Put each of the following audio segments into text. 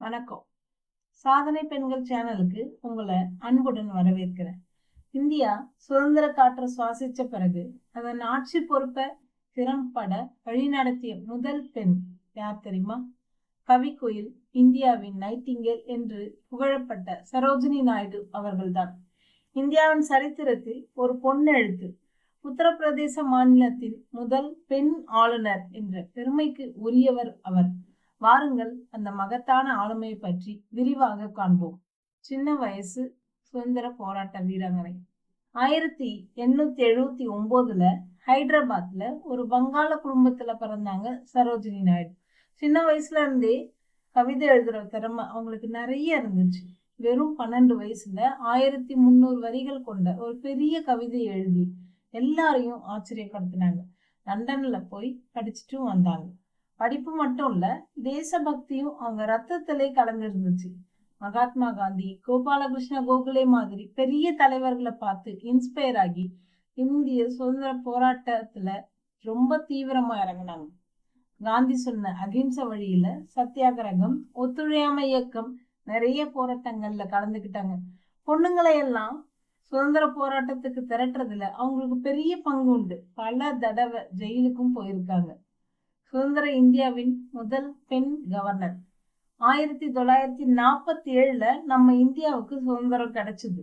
வணக்கம். சாதனை பெண்கள் சேனலுக்கு உங்களை அன்புடன் வரவேற்கிறேன். இந்தியா சுதந்திர காற்றை சுவாசித்த பிறகு அதன் ஆட்சி பொறுப்பை திறம்பட வழிநடத்திய முதல் பெண் யார் தெரியுமா? கவிக்குயில் இந்தியாவின் நைட்டிங்கேல் என்று புகழப்பட்ட சரோஜினி நாயுடு அவர்கள்தான். இந்தியாவின் சரித்திரத்தில் ஒரு பொன்னெழுத்து உத்தரப்பிரதேச மாநிலத்தின் முதல் பெண் ஆளுநர் என்ற பெருமைக்கு உரியவர் அவர். வாருங்கள் அந்த மகத்தான ஆளுமையை பற்றி விரிவாக காண்போம். சின்ன வயசு சுதந்திர போராட்ட வீராங்கனை ஆயிரத்தி எண்ணூத்தி எழுபத்தி ஒன்பதுல ஹைதராபாத்ல ஒரு வங்காள குடும்பத்துல பிறந்தாங்க சரோஜினி நாயுடு. சின்ன வயசுல இருந்தே கவிதை எழுதுற திறமை அவங்களுக்கு நிறைய இருந்துச்சு. வெறும் பன்னெண்டு வயசுல ஆயிரத்தி முந்நூறு வரிகள் கொண்ட ஒரு பெரிய கவிதை எழுதி எல்லாரையும் ஆச்சரியப்படுத்தினாங்க. லண்டன்ல போய் படிச்சுட்டும் வந்தாங்க. படிப்பு மட்டும் இல்ல தேசபக்தியும் அவங்க ரத்தத்திலே கலந்துருந்துச்சு. மகாத்மா காந்தி கோபாலகிருஷ்ண கோகுலே மாதிரி பெரிய தலைவர்களை பார்த்து இன்ஸ்பயர் ஆகி இந்திய சுதந்திர போராட்டத்துல ரொம்ப தீவிரமா இறங்கினாங்க. காந்தி சொன்ன அகிம்சை வழியில சத்தியாகிரகம் ஒத்துழையாமை இயக்கம் நிறைய போராட்டங்கள்ல கலந்துக்கிட்டாங்க. பொண்ணுங்களை எல்லாம் சுதந்திர போராட்டத்துக்கு திரட்டுறதுல அவங்களுக்கு பெரிய பங்கு உண்டு. பல தடவை ஜெயிலுக்கும் போயிருக்காங்க. சுதந்திர இந்தியாவின் முதல் பெண் கவர்னர் ஆயிரத்தி தொள்ளாயிரத்தி நாற்பத்தி ஏழுல நம்ம இந்தியாவுக்கு சுதந்திரம் கிடைச்சது.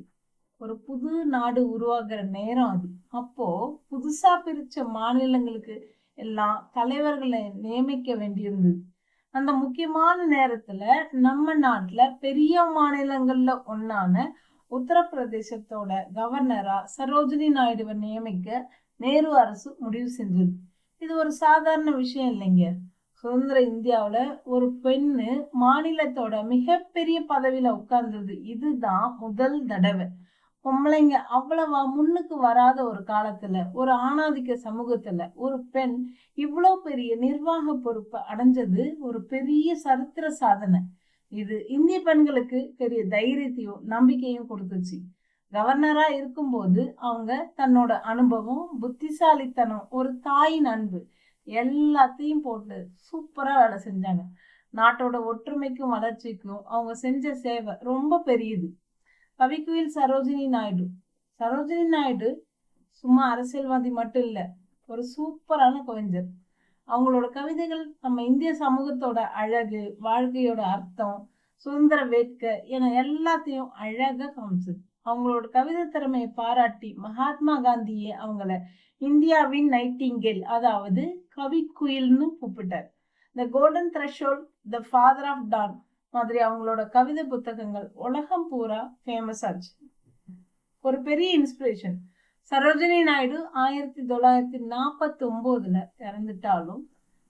ஒரு புது நாடு உருவாகிற நேரம் அது. அப்போ புதுசா பிரிச்ச மாநிலங்களுக்கு எல்லாம் தலைவர்களை நியமிக்க வேண்டியிருந்தது. அந்த முக்கியமான நேரத்துல நம்ம நாட்டுல பெரிய மாநிலங்கள்ல ஒன்னான உத்தரப்பிரதேசத்தோட கவர்னரா சரோஜினி நாயுடுவை நியமிக்க நேரு அரசு முடிவு செஞ்சது. இது ஒரு சாதாரண விஷயம் இல்லைங்க. சுதந்திர இந்தியாவில் ஒரு பெண்ணு மாநிலத்தோட மிகப்பெரிய பதவியில் உட்கார்ந்தது. இதுதான் முதல் தடவை. பொம்பளைங்க அவ்வளவா முன்னுக்கு வராத ஒரு காலத்துல ஒரு ஆணாதிக்க சமூகத்துல ஒரு பெண் இவ்வளோ பெரிய நிர்வாக பொறுப்பை அடைஞ்சது ஒரு பெரிய சரித்திர சாதனை. இது இந்திய பெண்களுக்கு பெரிய தைரியத்தையும் நம்பிக்கையும் கொடுத்துச்சு. கவர்னரா இருக்கும்போது அவங்க தன்னோட அனுபவம் புத்திசாலித்தனம் ஒரு தாயின் அன்பு எல்லாத்தையும் போட்டு சூப்பராக வேலை செஞ்சாங்க. நாட்டோட ஒற்றுமைக்கும் வளர்ச்சிக்கும் அவங்க செஞ்ச சேவை ரொம்ப பெரியது. கவிக்குயில் சரோஜினி நாயுடு. சரோஜினி நாயுடு சும்மா அரசியல்வாதி மட்டும் இல்லை ஒரு சூப்பரான கவிஞர். அவங்களோட கவிதைகள் நம்ம இந்திய சமூகத்தோட அழகு வாழ்க்கையோட அர்த்தம் சுதந்திர வேட்கை என எல்லாத்தையும் அழகாக காமிச்சது. அவங்களோட கவிதை திறமையை பாராட்டி மகாத்மா காந்தியே அவங்கள இந்தியாவின் நைட்டிங்கேல் அதாவது கவி குயில்னு கூப்பிட்டார். The golden threshold the father of dawn மாதிரி அவங்களோட கவிதை புத்தகங்கள் உலகம் பூரா ஃபேமஸ் ஆச்சு. ஒரு பெரிய இன்ஸ்பிரேஷன் சரோஜினி நாயுடு ஆயிரத்தி தொள்ளாயிரத்தி நாற்பத்தி ஒம்போதுல இறந்துட்டாலும்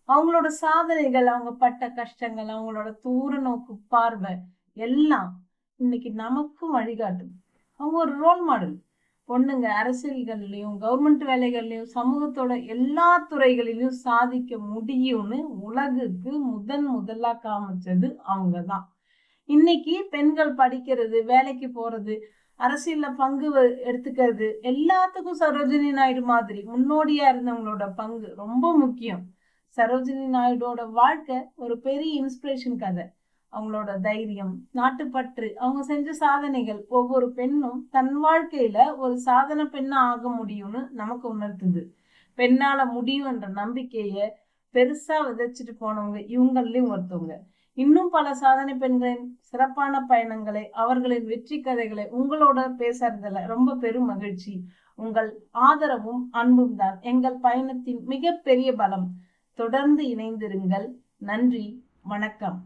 அவங்களோட சாதனைகள் அவங்க பட்ட கஷ்டங்கள் அவங்களோட தூர நோக்கு பார்வை எல்லாம் இன்னைக்கு நமக்கும் வழிகாட்டும். அவங்க ஒரு ரோல் மாடல் பொண்ணுங்க அரசியல்கள்லையும் கவர்மெண்ட் வேலைகள்லையும் சமூகத்தோட எல்லா துறைகளிலையும் சாதிக்க முடியும்னு உலகுக்கு முதன் முதலா காமிச்சது அவங்க தான் இன்னைக்கு பெண்கள் படிக்கிறது வேலைக்கு போறது அரசியல்ல பங்கு எடுத்துக்கிறது எல்லாத்துக்கும் சரோஜினி நாயுடு மாதிரி முன்னோடியா இருந்தவங்களோட பங்கு ரொம்ப முக்கியம். சரோஜினி நாயுடோட வாழ்க்கை ஒரு பெரிய இன்ஸ்பிரேஷன் கதை. அவங்களோட தைரியம் நாட்டுப்பற்று அவங்க செஞ்ச சாதனைகள் ஒவ்வொரு பெண்ணும் தன் வாழ்க்கையில ஒரு சாதனை பெண்ணா ஆக முடியும்னு நமக்கு உணர்த்துது. பெண்ணால முடியும்ன்ற நம்பிக்கைய பெருசா விதைச்சிட்டு போனவங்க இவங்களையும் ஒருத்தவங்க. இன்னும் பல சாதனை பெண்களின் சிறப்பான பயணங்களை அவர்களின் வெற்றி கதைகளை உங்களோட பேசுறதுல ரொம்ப பெரும் மகிழ்ச்சி. உங்கள் ஆதரவும் அன்பும் தான். எங்கள் பயணத்தின் மிகப்பெரிய பலம். தொடர்ந்து இணைந்திருங்கள். நன்றி. வணக்கம்.